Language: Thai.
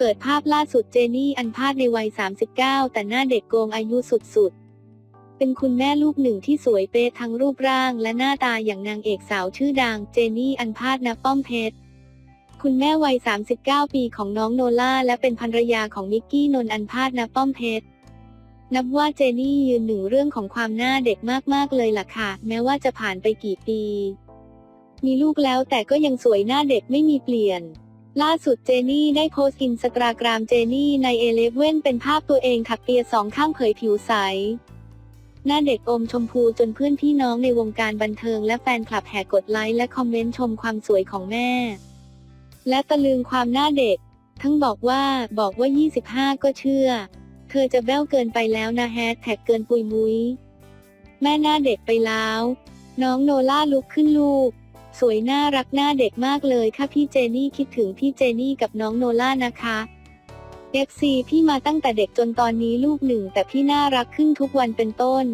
เปิดภาพล่าสุดเจนี่อันพาดในวัย 39 แต่หน้าเด็กโกงอายุสุดๆ เป็นคุณแม่ลูกหนึ่งที่สวยเป๊ะทั้งรูปร่างและหน้าตาอย่างนางเอกสาวชื่อดังเจนี่อันพาดณป้อมเพชร คุณแม่วัย 39 ปีของน้องโนล่าและเป็นภรรยาของมิกกี้นนท์อันพาดณป้อมเพชร นับว่าเจนี่ยืนหนึ่งเรื่องของความหน้าเด็กมากๆเลยล่ะค่ะ แม้ว่าจะผ่านไปกี่ปี มีลูกแล้วแต่ก็ยังสวยหน้าเด็กไม่มีเปลี่ยน ล่าสุดเจนี่ได้โพสต์อินสตาแกรมเจนี่ในเอเลฟเว่นเป็นภาพตัวเองถักเปียสองข้างเผยผิวใส หน้าเด็กอมชมพูจนเพื่อนพี่น้องในวงการบันเทิงและแฟนคลับแห่กดไลค์และคอมเมนต์ชมความสวยของแม่ และตะลึงความหน้าเด็ก ทั้งบอกว่าบอกว่า 25 ก็เชื่อ เธอจะแบ้วเกินไปแล้วนะแฮชแท็กเกินปุยมุยแม่หน้าเด็กไปแล้ว น้องโนล่าลุกขึ้นลูก สวยน่ารักหน้าเด็กมากเลยค่ะพี่เจนี่คิดถึงพี่เจนี่กับน้องโนล่านะคะเอฟซีพี่มาตั้งแต่เด็กจนตอนนี้ลูกหนึ่งแต่พี่น่ารักขึ้นทุกวันเป็นต้น